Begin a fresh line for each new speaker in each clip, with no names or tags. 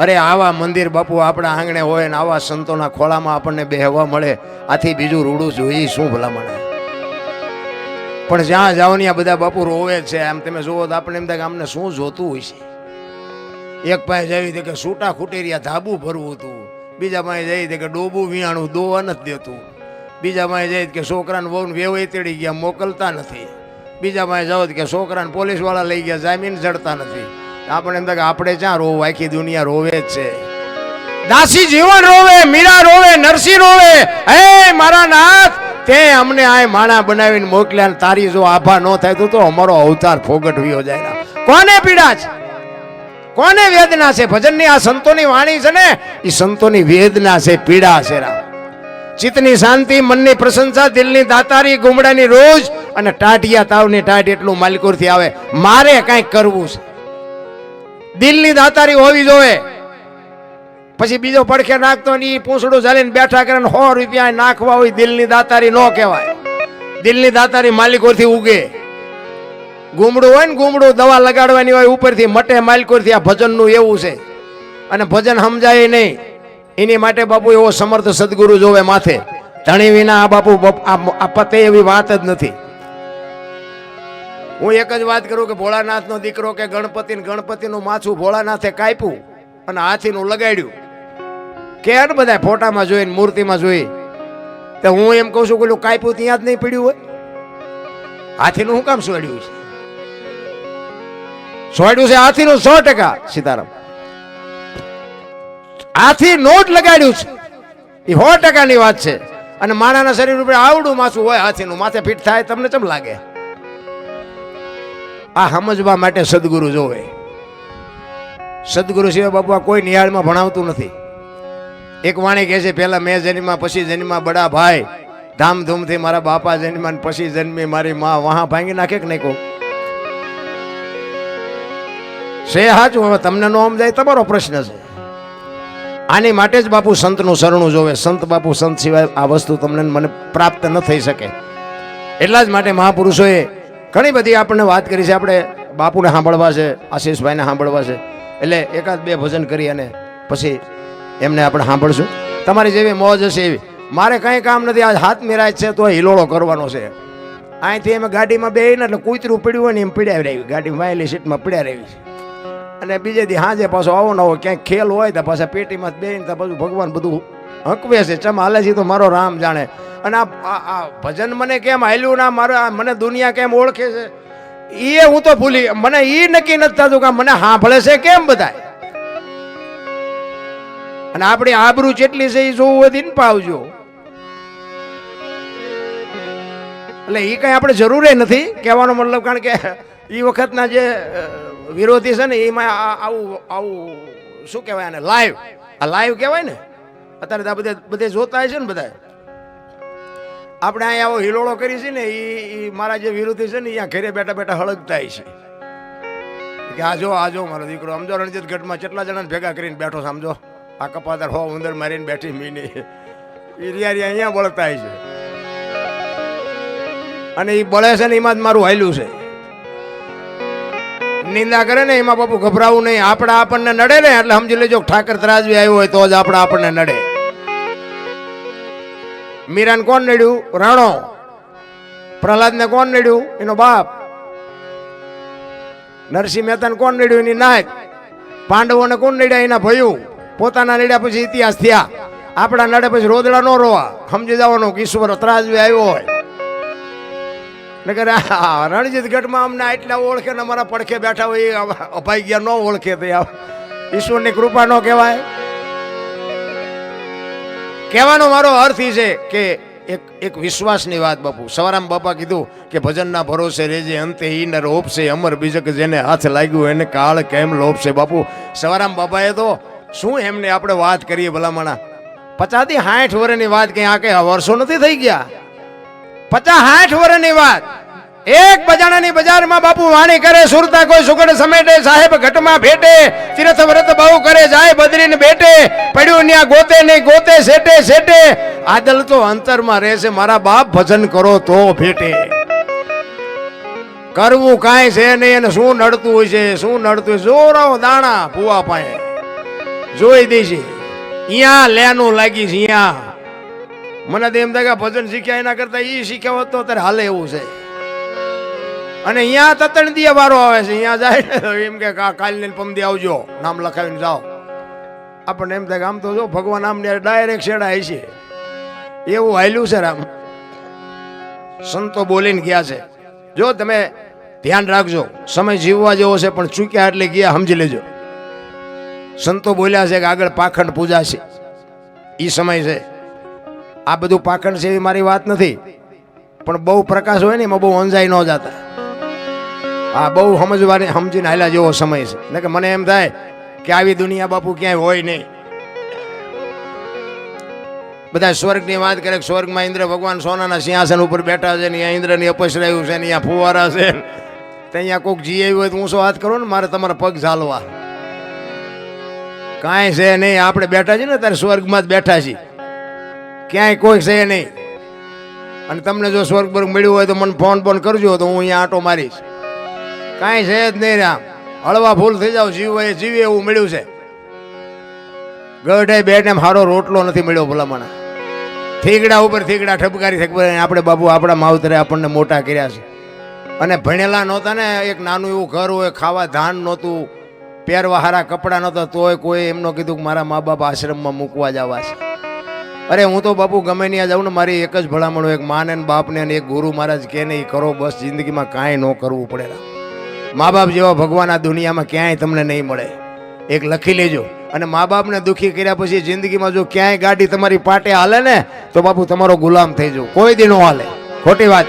અરે આવા મંદિર બાપુ આપણા આંગણે હોય ને આવા સંતોના ખોળામાં આપણને બેહવા મળે. આથી બીજું રૂડું જોઈએ શું ભલામણ? પણ જ્યાં જાઓ ને બધા બાપુ રોવે છે. આમ તમે જુઓ તો આપણે એમ થાય કે આમને શું જોતું હોય છે? એક પાસે જઈ હતી કે સૂટા ખૂટેરિયા ધાબુ ભરવું હતું. બીજા પાસે જઈ હતી કે ડોબું વિયાણું દોવા નથી દેતું. બીજા પાસે જઈ કે છોકરાને બહુ વેવાઈ તેડી ગયા, મોકલતા નથી. બીજા પાસે જાઓ કે છોકરાને પોલીસવાળા લઈ ગયા, જામીન જડતા નથી. આપણે એમ કે આપણે ક્યાં રોવ, આખી દુનિયા રોવે છે. દાસી જીવન રોવે, મીરા રોવે, નરસિંહ રોવે. હે મારા નાથ, તે અમને આ માણા બનાવીને મોકલ્યા તારી જો આભા ન થાય તો અમારો અવતાર ફોગટ વિયો જાય કોને પીડા છે? કોને વેદના છે? ભજનની આ સંતોની વાણી છે ને એ સંતોની વેદના છે, પીડા છે રામ ચિત્તની શાંતિ, મનની પ્રશંસા, દિલની દાતારી, ગુમડાની રોજ અને ટાટિયા તાવની ટાટ એટલું માલિકોરથી આવે. મારે કાંઈક કરવું છે? દિલની દાતારી હોવી જોવે પછી બીજો પડખે નાખતો ને એ પૂંછડું ચાલીને બેઠા કરે સો રૂપિયા નાખવા હોય દિલની દાતારી ન કહેવાય. દિલની દાતારી માલિકોથી ઉગે. ગુમડું હોય ને ગુમડું દવા લગાડવાની હોય ઉપરથી મટે માલિકોથી આ ભજનનું એવું છે. અને ભજન સમજાય નહીં. એની માટે બાપુ એવો સમર્થ સદગુરુ જોવે માથે. ધણી વિના આ બાપુ આ પતે એવી વાત જ નથી. હું એક જ વાત કરું કે ભોળાનાથનો દીકરો કે ગણપતિ ગણપતિનું માથું ભોળાનાથે કાપ્યું અને હાથીનું લગાડ્યું. કે ને બધા ફોટામાં જોઈને, મૂર્તિમાં જોઈ. તો હું એમ કહું છું કે ઓલું કાપ્યું ત્યાં જ નહીં પડ્યું હોય. હાથીનું શું કામ સોડ્યું છે? સોડ્યું છે હાથીનું સો ટકા, સીતારામ. હાથી નોટ લગાડ્યું છે. એ સો ટકાની વાત છે. અને માણાના શરીર ઉપર આવડું માછું હોય, હાથીનું માથે ફિટ થાય, તમને કેમ લાગે? આ સમજવા માટે સદગુરુ જોવે. સદગુરુ સિવાય બાપુ આ કોઈ નિહાળમાં ભણાવતું નથી. એક વાણી કહે છે, પહેલા મેં જન્મા પછી જન્મા બડા ભાઈ. ધામધૂમથી મારા બાપા જન્મા ને પછી જન્મી મારી માં. વહા ભાંગી નાખે કે નહીં કહું? છે હાચું હવે તમને નો સમજાય, તમારો પ્રશ્ન છે. આની માટે જ બાપુ સંતનું શરણું જોવે. સંત બાપુ સંત સિવાય આ વસ્તુ તમને મને પ્રાપ્ત ન થઈ શકે. એટલા જ માટે મહાપુરુષોએ ઘણી બધી આપણને વાત કરી છે. આપણે બાપુને સાંભળવા છે, આશીષભાઈને સાંભળવા છે. એટલે એકાદ બે ભજન કરી અને પછી એમને આપણે સાંભળશું. તમારી જેવી મોજ હશે એવી. મારે કંઈ કામ નથી. આજ હાથ મિરાજ છે તો હિલોળો કરવાનો છે. અહીંથી એમ ગાડીમાં બે ને એટલે કૂતરું પડ્યું હોય ને એમ પીડ્યા રહી. ગાડીમાં વાયેલી સીટમાં પીડ્યા છે. અને બીજે દી હાજે પાછો આવો ન હોય ક્યાંક ખેલ હોય તો પાછા પેટીમાં બેહીને તો પાછું ભગવાન બધું હકવે છે. ચમ હાલે છે તો મારો રામ જાણે. અને આ આ- ભજન મને કેમ હાલ્યું ના, મારો મને દુનિયા કેમ ઓળખે છે? એ હું તો ભૂલી મને એ નક્કી નથી થતું કે મને સાંભળે છે કેમ બધા અને આપણી આબરૂ જેટલી છે એ જોવું હોય ને પાવજો. એટલે એ કઈ આપણે જરૂરે નથી. કહેવાનો મતલબ કારણ કે એ વખતના જે વિરોધી છે ને, એમાં આવું આવું શું કહેવાય આને? લાઈવ આ લાઈવ કહેવાય ને? અત્યારે આ બધે બધે જોતા છે ને બધા? આપણે અહીંયા આવો હિલોળો કરી છે ને એ મારા જે વિરોધી છે ને અહીંયા ઘરે બેઠા બેઠા હળગતા છે કે આજો જો, આ મારો દીકરો. સમજો રણજીત ગઢમાં કેટલા જણાને ભેગા કરીને બેઠો સમજો. આ કપાતર હો, ઉંદર મારીને બેઠી મીની. એ રિયા રિયા અહીંયા બળતા છે અને એ બળે છે ને, એમાં જ મારું હાલ્યું છે. નિંદા કરે ને, એમાં બાપુ ગભરાવું નહીં. આપણા આપણને નડે ને, એટલે સમજી લેજો ઠાકર ત્રાજવી આવ્યો હોય તો જ આપણા આપણને નડે. મીરાને કોણ નડ્યું? રાણો. પ્રહલાદને કોણ નડ્યું? એનો બાપ. નરસિંહ મહેતાને કોણ નડ્યું? એની નાયક પાંડવોને કોણ નડ્યા? એના ભયું. પોતાના નડ્યા પછી ઇતિહાસ થયા. આપણા નડે પછી રોદડા નો રોવા. સમજી જવાનો કે ઈશ્વર ત્રાજવી આવ્યો હોય. નગર રણજીત ગઢમાં અમને આટલા ઓળખે ને અમારા પડખે બેઠા હોય એ અપાઈ ગયા ન ઓળખે તે. ઈશ્વરની કૃપા ન કહેવાય. કહેવાનો મારો અર્થ એ છે કે એક એક વિશ્વાસની વાત બાપુ. સવારામ બાપા કીધું કે ભજનના ભરોસે રેજે, અંતે ઈ ન રોપશે અમર બીજક જેને હાથ લાગ્યું એને કાળ કેમ લોપશે બાપુ? સવારામ બાપાએ તો શું એમને આપણે વાત કરીએ ભલામણા? પચાસથી સાઠ વર્ષની વાત કંઈ આ કંઈ વર્ષો નથી થઈ ગયા? પચાસ સાઠ વર્ષની વાત. એક બજાણાની બજારમાં બાપુ વાણી કરે, સુરતા કોઈ સુગડ સમેટે, સાહેબ ઘટમાં ભેટે તીર્થ વ્રત બહુ કરે, જાય બદરીને બેટે, પડ્યું ન્યા ગોતે નહીં, ગોતે સેટે સેટે આદલ તો અંતરમાં રહેશે, મારા બાપ ભજન કરો તો ભેટે. કરવું કાંઈ છે નહીં અને શું નડતું હોય છે, શું નડતું હોય જોરાઓ દાણા ભૂવા પાસે. જોઈ દેશે અહીંયા લેનું લાગી છે અહીંયા મને તો એમ થાય ભજન શીખ્યા એના કરતા એ શીખ્યા હોત તો અત્યારે હાલે એવું છે. અને અહીંયા તતણ દિયા વારો આવે છે. અહીંયા જાય એમ કે કા, કાલને ને પમદી આવજો. નામ લખાવીને જાઓ. આપણને એમ થાય આમ તો જો ભગવાન આમ ડાયરેક્ટ છેડાય છે. એવું હાલ્યું છે રામ. સંતો બોલીને ગયા છે. જો તમે ધ્યાન રાખજો. સમય જીવવા જેવો છે, પણ ચૂક્યા એટલે ગયા, સમજી લેજો. સંતો બોલ્યા છે કે આગળ પાખંડ પૂજા છે. એ સમય છે. આ બધું પાખંડ છે એવી મારી વાત નથી. પણ બહુ પ્રકાશ હોય ને એમાં બહુ અંજાઈ ન જતા. આ બહુ સમજવાની સમજીને હાલ્યા જેવો સમય છે. એટલે કે મને એમ થાય કે આવી દુનિયા બાપુ ક્યાંય હોય નહીં. બધા સ્વર્ગની વાત કરે સ્વર્ગમાં ઇન્દ્ર ભગવાન સોનાના સિંહાસન ઉપર બેઠા છે ને અહીંયા ઇન્દ્રની અપસરાયું છે ને અહીંયા ફુવારા છે તો અહીંયા કોઈક જી આવ્યું હોય તો ઊંચો હાથ કરો ને? મારે તમારા પગ ઝાલવા. કાંઈ છે નહીં, આપણે બેઠા છીએ ને ત્યારે સ્વર્ગમાં જ બેઠા છીએ. ક્યાંય કોઈ છે નહીં. અને તમને જો સ્વર્ગ બર્ગ મળ્યું હોય તો મને ફોન ફોન કરજો તો હું અહીંયા આંટો મારીશ. કાંઈ છે જ નહીં રામ. હળવા ફૂલ થઈ જાવ જીવ હોય જીવે એવું મળ્યું છે. ગઢે બે ટાઈમ સારો રોટલો નથી મળ્યો ભલામણા. થીગડા ઉપર થીગડા ઠપકારી ઠપકારી આપણે બાબુ આપણા માવતરે આપણને મોટા કર્યા છે. અને ભણેલા નહોતા ને, એક નાનું એવું ઘર હોય, ખાવા ધાન નહોતું, પહેરવા હારા કપડાં નહોતા, તોય કોઈ એમનો કીધું કે મારા મા બાપ આશ્રમમાં મૂકવા જવા છે. અરે હું તો બાપુ ગમે ત્યાં જાઉં ને, મારી એક જ ભલામણ એક માને બાપને અને એક ગુરુ મહારાજ કે નહીં, કરો બસ જિંદગીમાં કાંઈ ન કરવું પડે મા બાપ જેવા ભગવાન આ દુનિયામાં ક્યાંય તમને નહીં મળે. એક લખી લેજો. અને મા બાપને દુઃખી કર્યા પછી જિંદગીમાં જો ક્યાંય ગાડી તમારી પાટે હાલે ને, તો બાપુ તમારો ગુલામ થઈ જાવ કોઈ દી નો હાલે. ખોટી વાત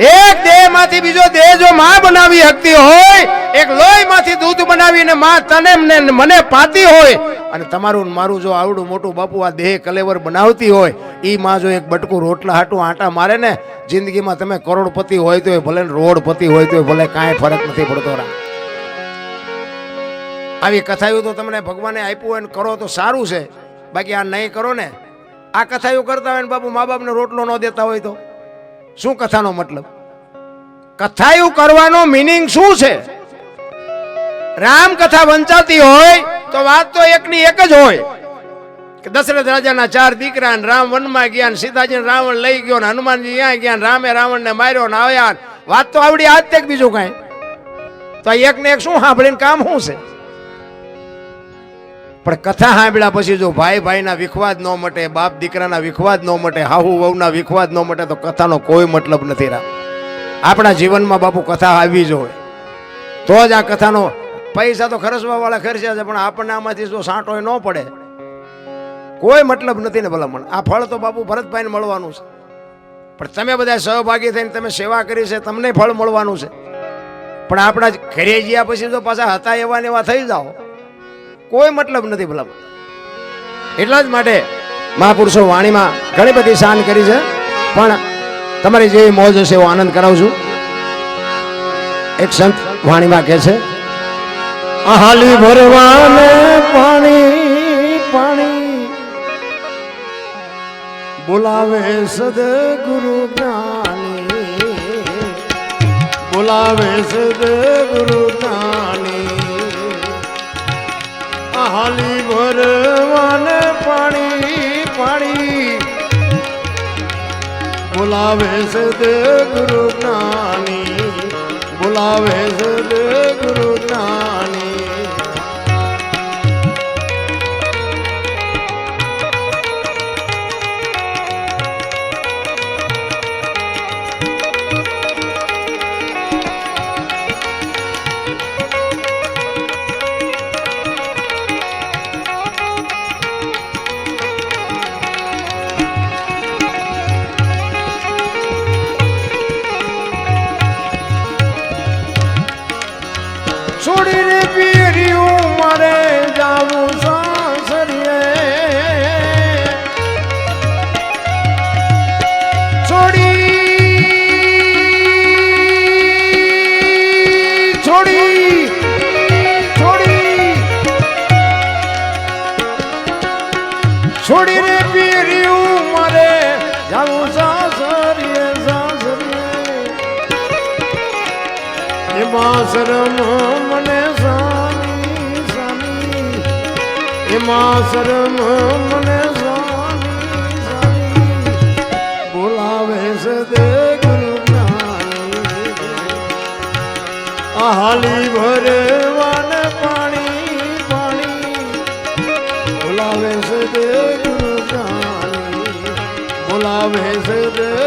એક દેહમાંથી બીજો દેહ જો મા બનાવી શકતી હોય એક લોહીમાંથી દૂધ બનાવીને માં તને મને પાતી હોય અને તમારું મારું જો આવડું મોટું બાપુ આ દેહ કલેવર બનાવતી હોય એ માં જો એક બટકું રોટલા હાટું આટા મારે ને, જિંદગીમાં તમે કરોડપતિ હોય તો ભલે રોડપતિ હોય તો ભલે કાંઈ ફરક નથી પડતો રા. આવી કથાયું તો તમને ભગવાને આપ્યું હોય ને કરો તો સારું છે. બાકી આ નહીં કરો ને, આ કથાયું કરતા હોય ને બાપુ મા બાપને રોટલો ન દેતા હોય તો? શું કથાનો મતલબ? કથાયું કરવાનો મિનિંગ શું છે? રામ કથા વંચાતી હોય તો વાત તો એકની એક જ હોય કે દશરથ રાજાના ચાર દીકરા ને રામ વનમાં ગયા ને સીતાજી રાવણ લઈ ગયો ને હનુમાનજી ત્યાં ગયા રામે રાવણને માર્યો ને આવ્યા વાત તો આવડી આજ તક બીજું કાંઈ. તો આ એક ને એક શું સાંભળીને કામ શું છે? પણ કથા સાંભળ્યા પછી જો ભાઈ ભાઈના વિખવાદ ન મટે, બાપ દીકરાના વિખવાદ ન મટે, હાહુ વહુના વિખવાદ ન મટે, તો કથાનો કોઈ મતલબ નથી રામ. આપણા જીવનમાં બાપુ કથા આવી જ હોય. તો જ આ કથાનો પૈસા તો ખર્ચવા વાળા ખર્ચે છે, પણ આપણને આમાંથી જો સાંટો ન પડે. કોઈ મતલબ નથી ને ભલામણ. આ ફળ તો બાપુ ભરતભાઈને મળવાનું છે. પણ તમે બધા સહભાગી થઈને તમે સેવા કરી છે, તમને ફળ મળવાનું છે. પણ આપણા ઘરે ગયા પછી તો પાછા હતા એવા ને એવા થઈ જાઓ. કોઈ મતલબ નથી ભલામણ. એટલા જ માટે મહાપુરુષો વાણીમાં ઘણી બધી શાન કરી છે. પણ તમારી જેવી મોજ હશે એવો આનંદ કરાવું છું. એક સંત વાણીમાં કહે છે હાલી ભરવાને પાણી પાણી. બોલાવે સદગુરુ જ્ઞાની. બોલાવે સદગુરુ જ્ઞાની. હાલી ભરવાને પાણી પાણી. બોલાવે સદ ગુરુ જ્ઞાની. બોલાવે સદ છોડીને પીર્યું મારે જાવું સાસરીએ. છોડી છોડી છોડી. છોડીને પીર્યું મારે જાવું સાસરીએ સાસરીએ. એમાં શરમ એમાં શરમ મને બોલાવે છે દે ગુરુ હાલી ભરે વાને પાણી પાણી. બોલાવે છે દે ગુરુ બોલાવે છે દે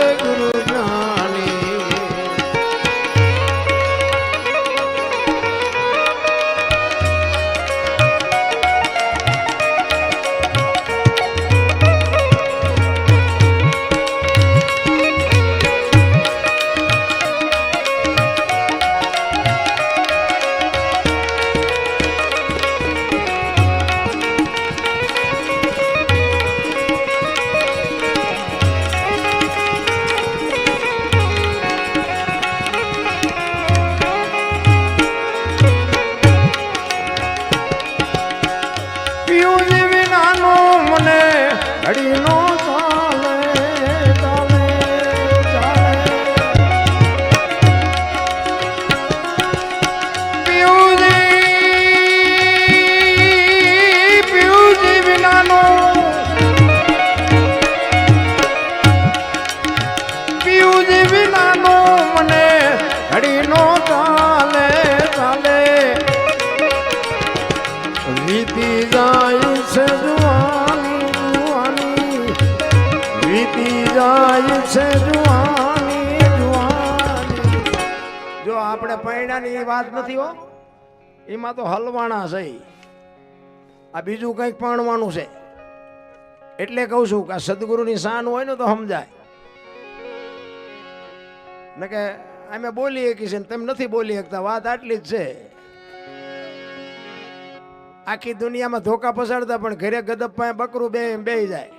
આપણે વાત નથી હો. એમાં તો હલવાણા છે આ બીજું કંઈક પાણવાનું છે. એટલે કહું છું કે સદગુરુની શાન હોય ને તો સમજાય. ને કે અમે બોલી શકી છે ને તેમ નથી બોલી શકતા, વાત આટલી જ છે. આખી દુનિયામાં ધોકા પસાડતા પણ ઘરે ગદપ પાસે બકરું બે બે જાય.